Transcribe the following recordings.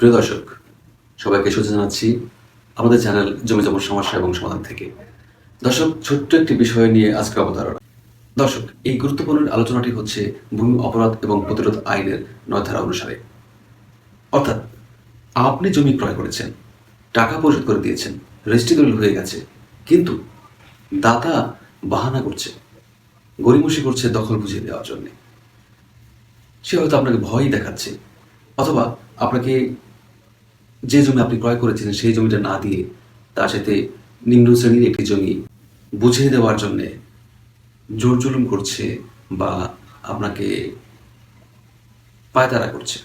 প্রিয় দর্শক, সবাইকে সুযোগ জানাচ্ছি আমাদের চ্যানেল জমি জমার সমস্যা এবং সমাধান থেকে। দর্শক, ছোট্ট একটি বিষয় নিয়ে আজকে অবতারণা দর্শক, এই গুরুত্বপূর্ণ আলোচনাটি হচ্ছে ভূমি অপরাধ এবং প্রতিরোধ আইনের নয় ধারা অনুসারে। অর্থাৎ, আপনি জমি ক্রয় করেছেন, টাকা পরিশোধ করে দিয়েছেন রেজিস্ট্রি দলিল হয়ে গেছে, কিন্তু দাতা বাহানা করছে গরিমসি করছে দখল বুঝিয়ে দেওয়ার জন্যে। সে হয়তো আপনাকে ভয়ই দেখাচ্ছে, অথবা আপনাকে যে জমি আপনি ক্রয় করেছিলেন সেই জমিটা না দিয়ে তার সাথে নিম্ন শ্রেণির একটি জমি বুঝিয়ে দেওয়ার জন্যে জোর জুলুম করছে বা আপনাকে পায়তারা করছে।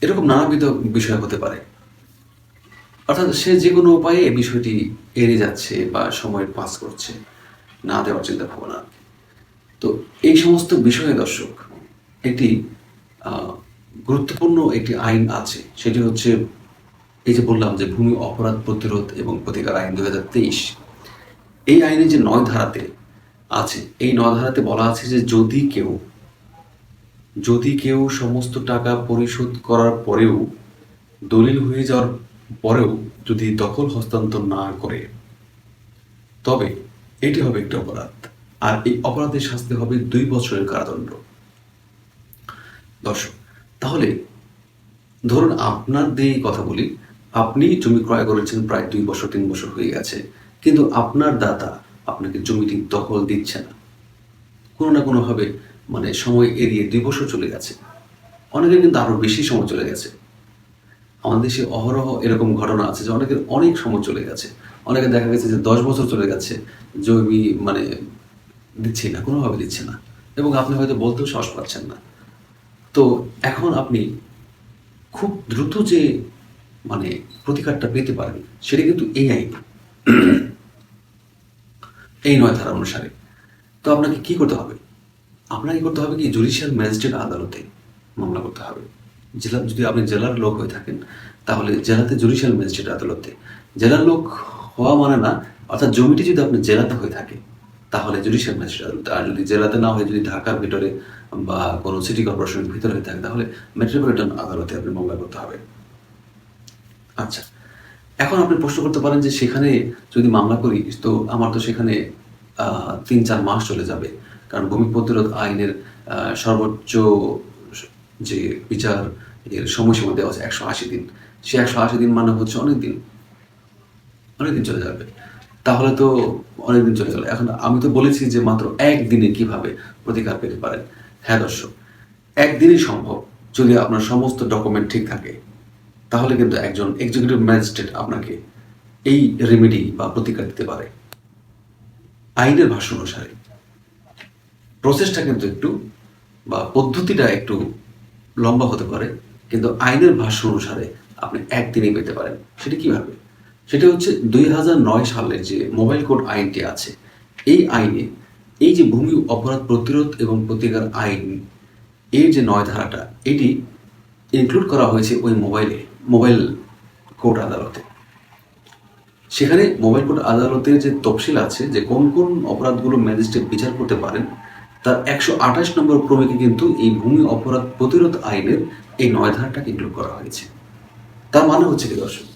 এরকম নানাবিধ বিষয় হতে পারে। অর্থাৎ সে যে কোনো উপায়ে এই বিষয়টি এড়িয়ে যাচ্ছে বা সময় পাস করছে না দেওয়ার চিন্তা ভাবনা। তো এই সমস্ত বিষয়ে দর্শক একটি আহ, গুরুত্বপূর্ণ একটি আইন আছে। সেটি হচ্ছে এই যে বললাম যে ভূমি অপরাধ প্রতিরোধ এবং প্রতিকার আইন দুই হাজার তেইশ। এই আইনে যে নয় ধারাতে আছে, এই নয় ধারাতে বলা আছে যে যদি কেউ যদি কেউ সমস্ত টাকা পরিশোধ করার পরেও, দলিল হয়ে যাওয়ার পরেও যদি দখল হস্তান্তর না করে, তবে এটি হবে একটি অপরাধ। আর এই অপরাধের শাস্তি হবে দুই বছরের কারাদণ্ড। দর্শক তাহলে ধরুন আপনার দিয়ে কথা বলি, আপনি জমি ক্রয় করেছেন প্রায় দুই বছর, তিন বছর হয়ে গেছে, কিন্তু আপনার দাতা আপনাকে জমিটি দখল দিচ্ছে না। কোনো না কোনোভাবে মানে সময় এড়িয়ে দুই বছর চলে গেছে। অনেকের কিন্তু আরও বেশি সময় চলে গেছে। আমাদের দেশে অহরহ এরকম ঘটনা আছে যে অনেকের অনেক সময় চলে গেছে। অনেকে দেখা গেছে যে দশ বছর চলে গেছে, জমি মানে দিচ্ছে না, কোনোভাবে দিচ্ছে না। এবং আপনি হয়তো বলতেও সাহস পাচ্ছেন না। তো এখন আপনি খুব দ্রুত যে মানে প্রতিকারটা পেতে পারেন, সেটা কিন্তু এই আইন এই নয় ধারা অনুসারে। তো আপনাকে কি করতে হবে? আপনাকে করতে হবে কি, জুডিশিয়াল ম্যাজিস্ট্রেট আদালতে মামলা করতে হবে। জেলা, যদি আপনি জেলার লোক হয়ে থাকেন, তাহলে জেলাতে জুডিশিয়াল ম্যাজিস্ট্রেট আদালতে। জেলার লোক হওয়া মানে না, অর্থাৎ জমিটি যদি আপনি জেলাতে হয়ে থাকে তাহলে জুডিশিয়াল ম্যাজিস্ট্রেট আর যদি জেলাতে না হয়ে, যদি ঢাকার ভিতরে বা কোনো সিটি কর্পোরেশনের ভিতরে হয়ে থাকে, তাহলে মেট্রোপলিটন আদালতে আপনি মামলা করতে হবে। আচ্ছা এখন আপনি প্রশ্ন করতে পারেন যে সেখানে যদি মামলা করি, তো আমার তো সেখানে তিন চার মাস চলে যাবে। কারণ ভূমি প্রতিরোধ আইনের সর্বোচ্চ যে বিচার, এর সময়সীমা দেওয়া আছে একশো আশি দিন। সে একশো আশি দিন মানে হচ্ছে অনেক দিন। অনেক দিন চলে যাবে। তাহলে তো অনেকদিন চলে গেল। এখন আমি তো বলেছি যে মাত্র একদিনে কীভাবে প্রতিকার পেতে পারেন। হ্যাঁ দর্শক, একদিনই সম্ভব যদি আপনার সমস্ত ডকুমেন্ট ঠিক থাকে। তাহলে কিন্তু একজন এক্সিকিউটিভ ম্যাজিস্ট্রেট আপনাকে এই রেমেডি বা প্রতিকার দিতে পারে। আইনের ভাষ্য অনুসারে। প্রসেসটা কিন্তু একটু বা পদ্ধতিটা একটু লম্বা হতে পারে, কিন্তু আইনের ভাষ্য অনুসারে আপনি একদিনেই পেতে পারেন। সেটা কীভাবে? সেটা হচ্ছে দুই হাজার নয় সালের যে মোবাইল কোড আইনটি আছে, এই আইনে এই যে ভূমি অপরাধ প্রতিরোধ এবং প্রতিকার আইন, এর যে নয় ধারাটা, এটি ইনক্লুড করা হয়েছে ওই মোবাইলে, মোবাইল কোর্ট আদালতে। সেখানে মোবাইল কোর্ট আদালতের যে তফসিল আছে যে কোন কোন অপরাধগুলো ম্যাজিস্ট্রেট বিচার করতে পারেন, তার একশো আঠাশ নম্বর ক্রমিকে কিন্তু এই ভূমি অপরাধ প্রতিরোধ আইনের এই নয় ধারাটাকে ইনক্লুড করা হয়েছে। তার মানে হচ্ছে কি দর্শক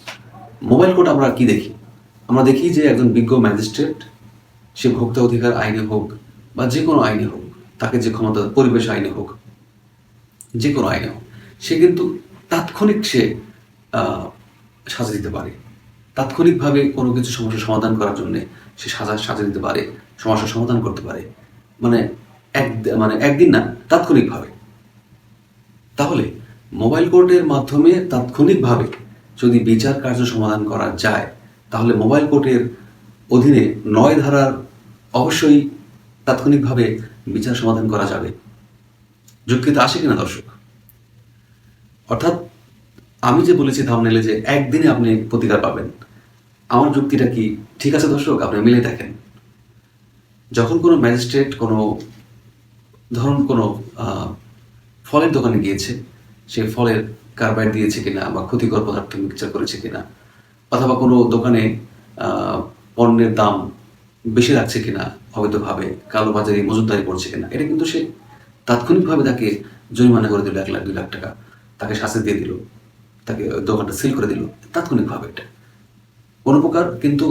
মোবাইল কোর্ট আমরা কি দেখি? আমরা দেখি যে একজন বিজ্ঞ ম্যাজিস্ট্রেট, সে ভোক্তা অধিকার আইনে হোক বা যে কোনো আইনে হোক, তাকে যে ক্ষমতা, পরিবেশ আইনে হোক, যে কোনো আইনে হোক, সে কিন্তু তাৎক্ষণিক সে সাজা দিতে পারে। তাৎক্ষণিকভাবে কোনো কিছু সমস্যার সমাধান করার জন্যে সে সাজা সাজা দিতে পারে, সমস্যার সমাধান করতে পারে। মানে এক মানে একদিন না, তাৎক্ষণিকভাবে। তাহলে মোবাইল কোর্টের মাধ্যমে তাৎক্ষণিকভাবে যদি বিচার কার্য সমাধান করা যায়, তাহলে মোবাইল কোর্টের অধীনে নয় ধারার অবশ্যই তাৎক্ষণিকভাবে বিচার সমাধান করা যাবে। যুক্তিতে আসে কিনা, দর্শক? অর্থাৎ আমি যে বলেছি থামনেলে যে একদিনে আপনি প্রতিকার পাবেন, আমার যুক্তিটা কি ঠিক আছে, দর্শক? আপনি মিলে দেখেন। যখন কোনো ম্যাজিস্ট্রেট কোনো ধরুন কোনো ফলের দোকানে গিয়েছে সে ফলের কারবাইড দিয়েছে কিনা বা ক্ষতিকর পদার্থ মিক্সচার করেছে কিনা, অথবা কোনো দোকানে পণ্যের দাম বেশি রাখছে কিনা অবৈধভাবে কালোবাজারি মজুদারি করছে কিনা, এটা কিন্তু সে তাৎক্ষণিকভাবে তাকে জরিমানা করে দিল এক লাখ, দুই লাখ টাকা। তাকে শাস্তি দিয়ে দিল, তাকে দোকানটা সিল করে দিল, তাৎক্ষণিকভাবে এটা। কোনো প্রকার কিন্তু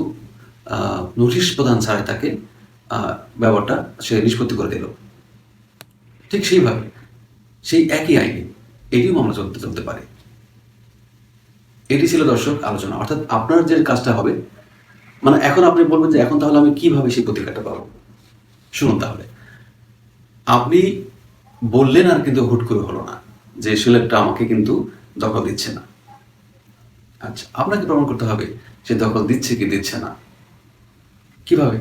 নোটিশ প্রদান ছাড়াই তাকে ব্যাপারটা সে নিষ্পত্তি করে দিল। ঠিক সেইভাবে, সেই একই আইনে এটিও মামলা চলতে চলতে পারে। এটি ছিল দর্শক আলোচনা। অর্থাৎ আপনার যে কাজটা হবে মানে এখন আপনি বলবেন যে এখন তাহলে আমি কীভাবে সেই প্রতিকারটা পাবো? শুনুন তাহলে। আপনি বললেন আর কিন্তু হুট করে হলো না, যে সিলেটটা আমাকে কিন্তু দখল দিচ্ছে না। আচ্ছা আপনাকে প্রমাণ করতে হবে, সে দখল দিচ্ছে কি দিচ্ছে না। কীভাবে?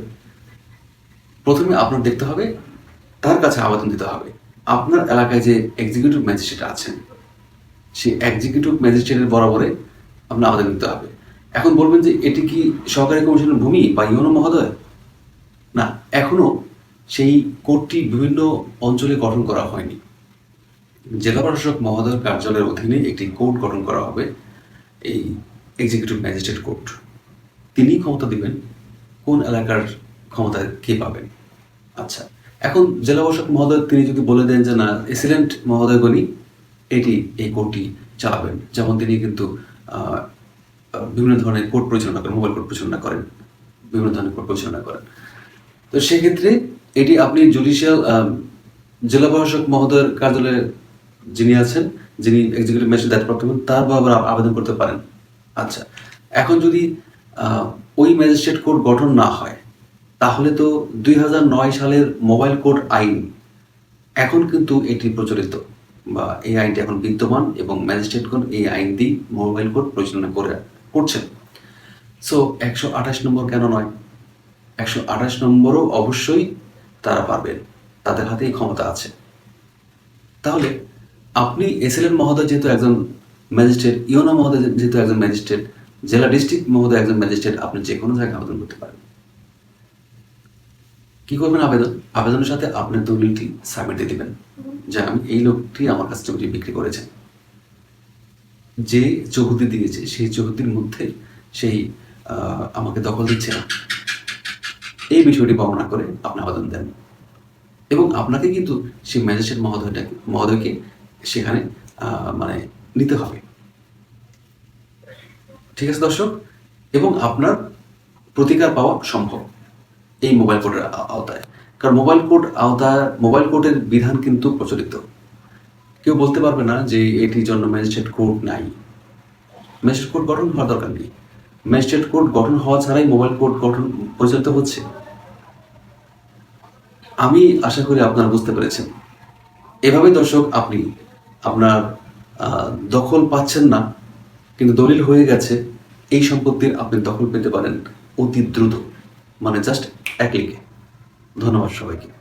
প্রথমে আপনার দেখতে হবে, তার কাছে আবেদন দিতে হবে। আপনার এলাকায় যে এক্সিকিউটিভ ম্যাজিস্ট্রেট আছেন, সেই এক্সিকিউটিভ ম্যাজিস্ট্রেটের বরাবরে আপনার আবেদন দিতে হবে। এখন বলবেন যে এটি কি সহকারী কমিশনের ভূমি বা ইউনো মহোদয়? না, এখনও সেই কোর্টটি বিভিন্ন অঞ্চলে গঠন করা হয়নি। জেলা প্রশাসক মহোদয়ের কার্যালয়ের অধীনে একটি কোর্ট গঠন করা হবে, এই এক্সিকিউটিভ ম্যাজিস্ট্রেট কোর্ট তিনি ক্ষমতা দিবেন, কোন এলাকার ক্ষমতা কে পাবেন? আচ্ছা এখন জেলা প্রশাসক মহোদয়, তিনি যদি বলে দেন যে না এসিলেন্ট মহোদয়গণই এটি এই কোর্টটি চালাবেন। যেমন তিনি কিন্তু বিভিন্ন ধরনের কোর্ট পরিচালনা করেন, মোবাইল কোর্ট পরিচালনা করেন, বিভিন্ন ধরনের কোর্ট পরিচালনা করেন। তো সেক্ষেত্রে এটি আপনি জুডিশিয়াল জেলা প্রশাসক মহোদয়ের কার্যালয়ে যিনি আছেন, যিনি এক্সিকিউটিভ ম্যাজিস্ট্রেট দায়িত্বপ্রাপ্ত হবেন, তার বাবার আবেদন করতে পারেন। আচ্ছা এখন যদি ওই ম্যাজিস্ট্রেট কোর্ট গঠন না হয় তাহলে তো দুই হাজার নয় সালের মোবাইল কোড আইন এখন কিন্তু এটি প্রচলিত বা এই আইনটি এখন বিদ্যমান এবং ম্যাজিস্ট্রেটগণ এই আইন দিয়ে মোবাইল কোড পরিচালনা করে করছেন। সো একশো আঠাশ নম্বর কেন নয়? একশো আঠাশ নম্বরও অবশ্যই তারা পারবেন, তাদের হাতেই ক্ষমতা আছে। তাহলে আপনি এসএলএন মহোদয় যেহেতু একজন ম্যাজিস্ট্রেট, ইওনা মহোদয় যেহেতু একজন ম্যাজিস্ট্রেট, জেলা ডিস্ট্রিক্ট মহোদয় একজন ম্যাজিস্ট্রেট, আপনি যে কোনো জায়গায় আবেদন করতে পারেন। কি করবেন? আবেদন, আবেদনের সাথে আপনার দলিলটি সাবমিট দিয়ে দিবেন, যে আমি এই লোকটি আমার কাছে জমিটি বিক্রি করেছেন। যে চৌহদি দিয়েছে, সেই চৌহদির মধ্যে সেই আমাকে দখল দিচ্ছে না। এই বিষয়টি বর্ণনা করে আপনি আবেদন দেন। এবং আপনাকে কিন্তু সেই ম্যাজিস্ট্রেট মহোদয়টাকে মহোদয়কে সেখানে মানে নিতে হবে। ঠিক আছে দর্শক? এবং আপনার প্রতিকার পাওয়া সম্ভব। এই মোবাইল কোডের আওতায়। কারণ মোবাইল কোড আওতায় মোবাইল কোডের বিধান কিন্তু প্রচলিত। কেউ বলতে পারবে না যে এটির জন্য ম্যাজিস্ট্রেট কোর্ট নাই। ম্যাজিস্ট্রেট কোর্ট গঠন হওয়ার দরকার নেই। ম্যাজিস্ট্রেট কোর্ট গঠন হওয়া ছাড়াই মোবাইল কোর্ট গঠন পরিচালিত হচ্ছে। আমি আশা করি আপনারা বুঝতে পেরেছেন। এভাবে দর্শক, আপনি আপনার দখল পাচ্ছেন না, কিন্তু দলিল হয়ে গেছে। এই সম্পত্তির আপনি দখল পেতে পারেন অতি দ্রুত। মানে জাস্ট এক লিখে। ধন্যবাদ সবাইকে।